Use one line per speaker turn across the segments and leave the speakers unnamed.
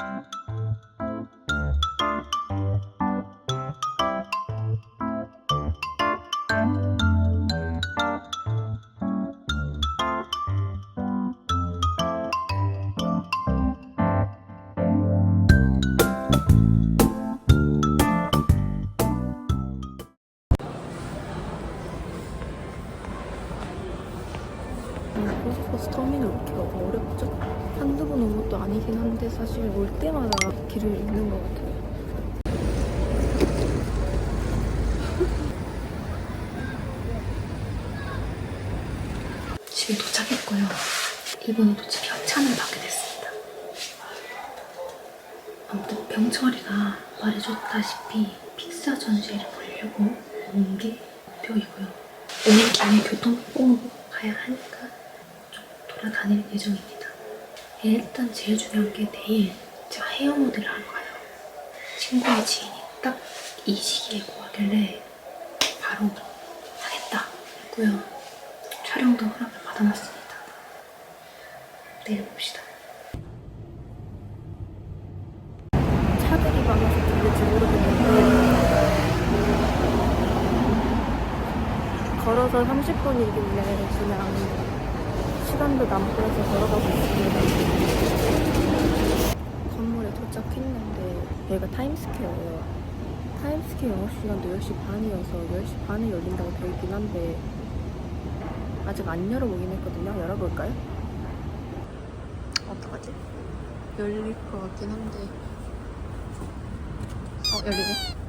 Thank you. 버스 터미널 오기가 어렵죠? 한두 번 온 것도 아니긴 한데 사실 올 때마다 길을 잃는 것 같아요. 집에 도착했고요. 이번에도 집이 협찬을 받게 됐습니다. 아무튼 병철이가 말해줬다시피 픽사 전시회를 보려고 온 게 목표이고요. 오는 김에 교통보험을 가야 하니까 좀 돌아다닐 예정입니다. 일단 제일 중요한 게 내일 제가 헤어 모델을 하러 가요. 친구의 지인이 딱 이 시기에 구하길래 바로 하겠다 했고요. 촬영도 허락을 받아놨습니다. 내일 봅시다. 차들이 많아서 들릴지 모르겠는데 걸어서 30분이길래 그냥 시간도 남고 해서 걸어가고 있습니다. 건물에 도착했는데 여기가 타임스퀘어예요. 타임스퀘어 영업 시간도 10시 반이어서 10시 반에 열린다고 되어 있긴 한데 아직 안 열어보긴 했거든요. 열어볼까요? 어떡하지? 열릴 것 같긴 한데 어 열리네.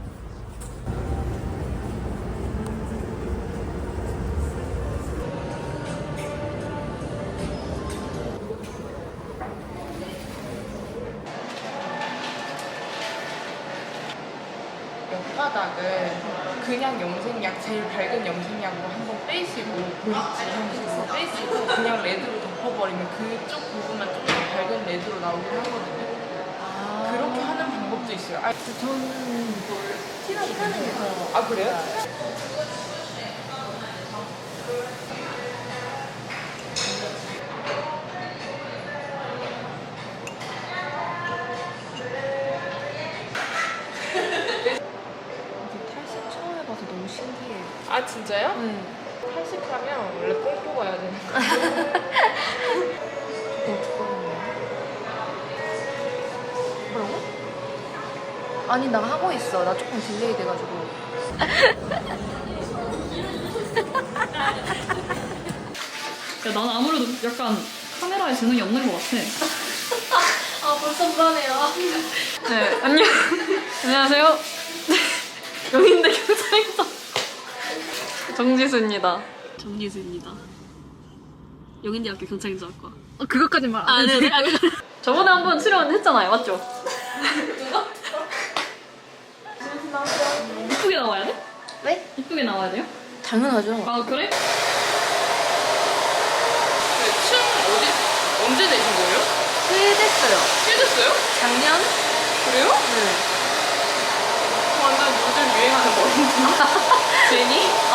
옆바닥을 그냥 염색약, 제일 밝은 염색약으로 한번 빼시고 보이지 형식으로 빼시고 그냥 레드로 덮어버리면 그쪽 부분만 좀더 밝은 레드로 나오긴 하거든요. 그렇게 하는 방법도 있어요. 아,
저는 티라고 하는 게 더.
아 그래요? 아 진짜요?
네.
탈색하면 원래 뽕 뽑아야 되는.
너무 두꺼웠네. 뭐라고? 아니 나 하고 있어. 나 조금 딜레이 돼가지고.
야, 나는 아무래도 약간 카메라에 재능이 없는 것 같아.
아 벌써 불안해요.
네, 안녕. 안녕하세요. 영인대 경찰서 정지수입니다. 정지수입니다. 영인대학교 경찰인지학과. 어, 그것까지 말 안 해도 돼? 저번에 한 번 출연했잖아요, 맞죠? 이쁘게 나와야 돼?
네?
이쁘게 나와야 돼요?
당연하죠.
아, 그래?
춤 어디 언제 내신 거예요?
힐됐어요.
찢었어요?
작년?
그래요?
네.
완전 요즘 유행하는 머리인데. 제니? 어.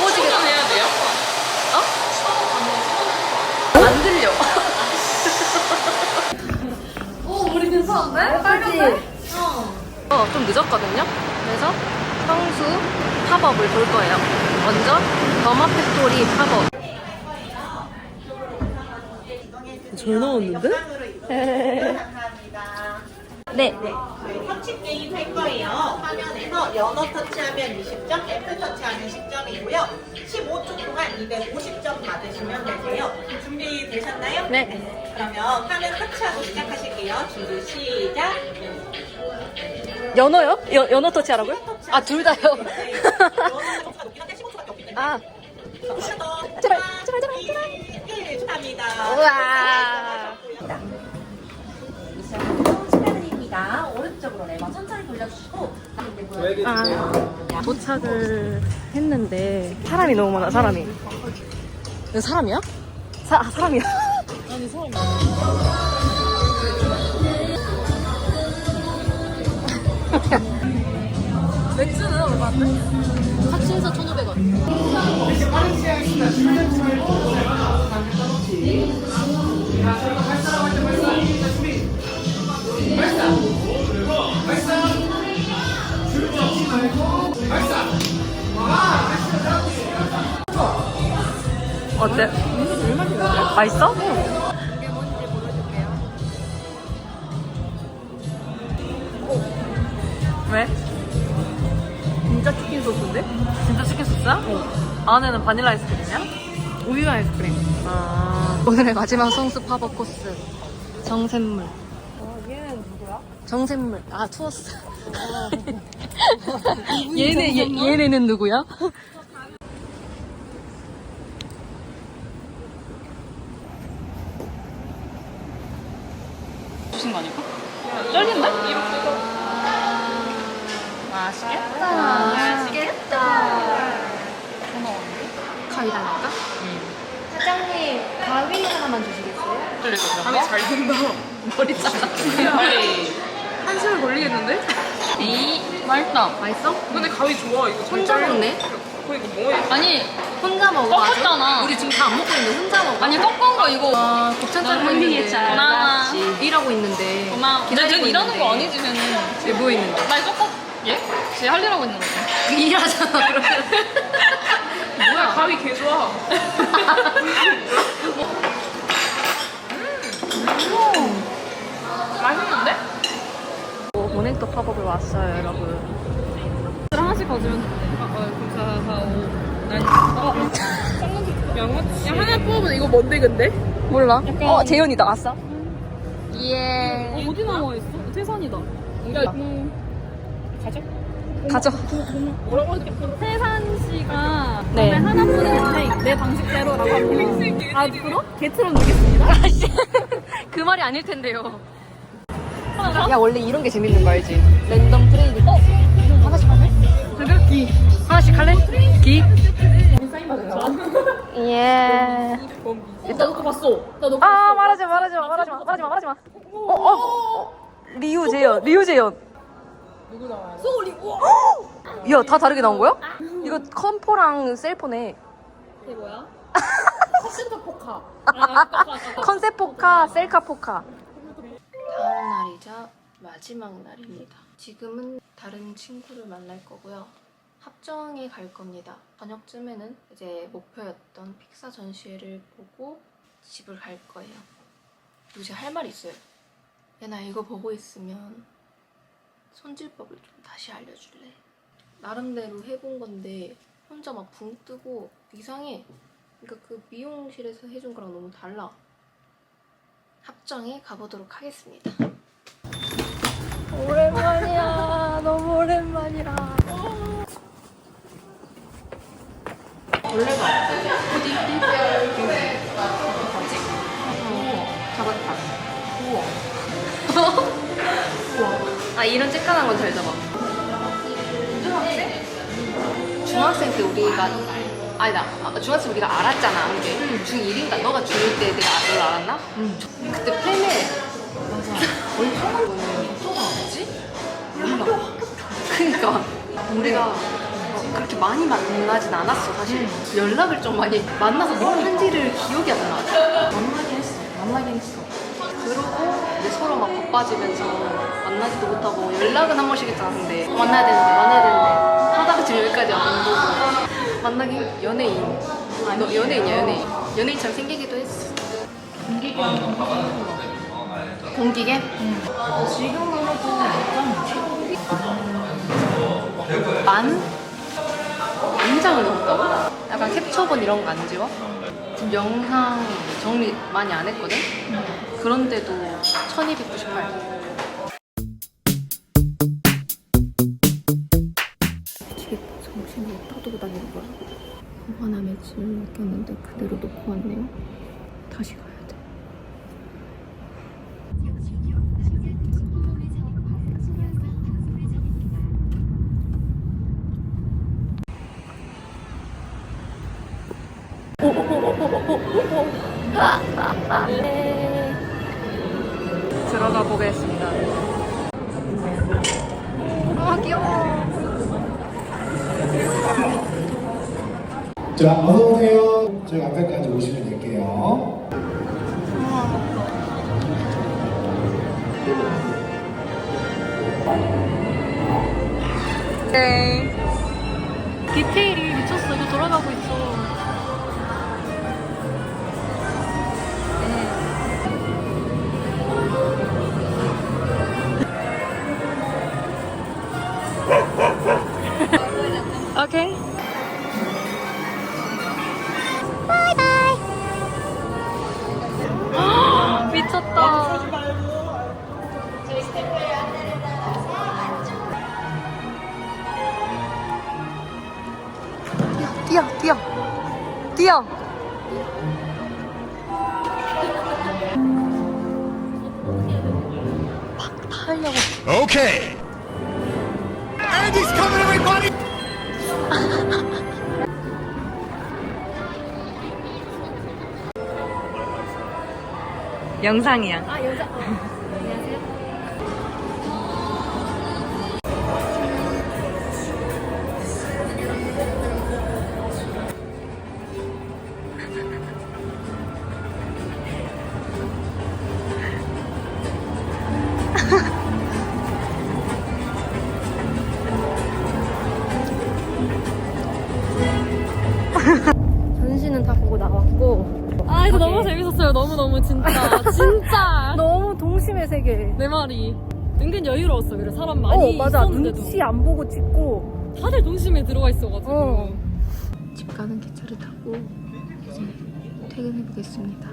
꼬지게
어, 해야 돼요?
안 들려. 오, 우리 괜찮은데? 빨간데? 어, 좀 늦었거든요? 그래서 성수 팝업을 볼 거예요. 먼저 더마 팩토리 팝업. 잘 나왔는데? 네.
터치 게임 할 거예요. 화면에서 연어 터치하면 20점, 애플 터치하면 10점이고요. 15초 동안 250점 받으시면 되세요. 준비 되셨나요?
네.
그러면 화면 터치하고 시작하실게요. 준비 시작.
연어요? 연, 연어 터치 하라고요? 아, 둘 다요.
네. 연어 점수가 높긴 한데 15초밖에 없기 때문에.
아,
하나 더. 하나,
제발, 제발,
둘, 일. 축하합니다.
우와. 아, 도착을 했는데 사람이 너무 많아 사람이. 이거 사람이야? 사, 아, 사람이야. 아니 사람이야. 맥주는 얼마인데? 합치해서 1,500원.
어때? 맛있어? 이게 뭔지 모르실게요. 왜? 진짜 치킨 소스인데? 진짜 치킨 소스야? 어. 아, 안에는 바닐라 아이스크림이야?
우유 아이스크림.
아.
오늘의 마지막 성수 파버 코스. 정샘물.
어, 얘는 누구야?
정샘물. 아, 투어스. 어. 얘네 얘, 얘네는 누구야?
주신 거 아닐까? 쩔린데? 맛있겠다.
맛있겠다 가위다 할까? 사장님 가위 하나만 주시겠어요?
감이 잘 된다.
머리 잘라.
빨리. 한 시간 걸리겠는데?
이 맛있다.
맛있어?
근데 가위 좋아. 이거 잘
혼자. 먹네?
그러니까 뭐해?
아니
혼자 먹어 아주?
꺾었잖아.
우리 지금 다 안 먹고 있는데 혼자 먹어
아니 꺾은 거 이거.
아 곱창 자르고 있는데
고마워.
일하고 있는데
고마워.
기다리고
쟤는 일하는. 거 아니지 쟤는.
왜뭐 있는데?
말 꺾어. 예? 쟤 할 일 하고 있는 거지.
일하잖아 그러면
뭐야? 가위 개 좋아. 음. 맛있는데?
모넥터 팝업을 왔어요 여러분
하나씩. 아, 어, 4, 4, 5, 난, 어, 양아치. 야, 하나 뽑으면 이거 뭔데, 근데?
몰라 어 재현이다 왔어? 예
어, 어디 나와 있어? 태산이다. 야, 음, 가져?
가져
뭐라고 하지? 태산 씨가
네.
네. 하나 뿌리는데 내 방식대로라고 하고 앞으로 게트로 넣겠습니다.
그 말이 아닐 텐데요 야 원래 이런 게 재밌는 거 알지? 랜덤 트레이드 어? 하나씩 할래? 기 하나씩 할래? 기?
예나 그거 봤어. 나 너.
아 말하지 마 말하지 마 말하지 마 말하지 마 말하지 마 어, 어, 어. 리우 재현 리우 재현
누구 나와요?
우와.
야다 다르게 나온 거야? 이거 컴포랑 셀포네
이게 뭐야? 컨센트 포카. 아.
컨셉 포카 셀카 포카 이자 마지막 날입니다 지금은 다른 친구를 만날 거고요 합정에 갈 겁니다 저녁쯤에는 이제 목표였던 픽사 전시회를 보고 집을 갈 거예요 그리고 제가 할 말이 있어요 얘나 이거 보고 있으면 손질법을 좀 다시 알려줄래? 나름대로 해본 건데 혼자 막 붕 뜨고 이상해 그러니까 그 미용실에서 해준 거랑 너무 달라. 합정에 가보도록 하겠습니다. 오랜만이야. 너무 오랜만이라. 잡았다. 우와. 우와. 아 이런 쬐깐한 건 잘 잡아. 중학생 때 우리가 아니다 아, 중학생 우리가 알았잖아 이게 중1인가 너가 중1 때 내가 널 알았나? 그때 팬에 맞아 또 나왔지? 몰라 그니까 우리가 어, 그렇게 많이 만나진 않았어 사실. 연락을 좀 많이 만나서 뭘 한지를 기억이 안 나. 만나긴 했어 만나긴 했어. 그러고 이제 서로 막 바빠지면서 만나지도 못하고 연락은 한 번씩 했잖아 근데. 만나야 되는데 만나야 되는데. 하다가 지금 여기까지 안 보고. 만나긴 연예인. 아, 너 연예인이야 연예인. 연예인처럼 생기기도 했어. 공기계 공기계? 지금은 해도 만? 만 장을 넘었다고? 약간 캡처본 이런 거 안 지워? 지금 영상 정리 많이 안 했거든? 그런데도 1298 집에 정신을 어디다 두고 다니는 거야? 보관함에 짐을 맡겼는데 그대로 놓고 왔네요 다시 가 야돼 들어가 보겠습니다 아 귀여워
자, 어서 오세요. 저희 앞에까지 오시면 될게요.
네. 디테일이 미쳤어. 이거 돌아가고 있어.
Okay.
영상이야.
전시는 너무 동심의 세계.
내 말이 은근 여유로웠어. 그래 사람 많이
어 맞아
있었는데도
눈치 안 보고 찍고
다들 동심에 들어가 있어가지고.
어.
집 가는 기차를 타고 이제 퇴근해 보겠습니다.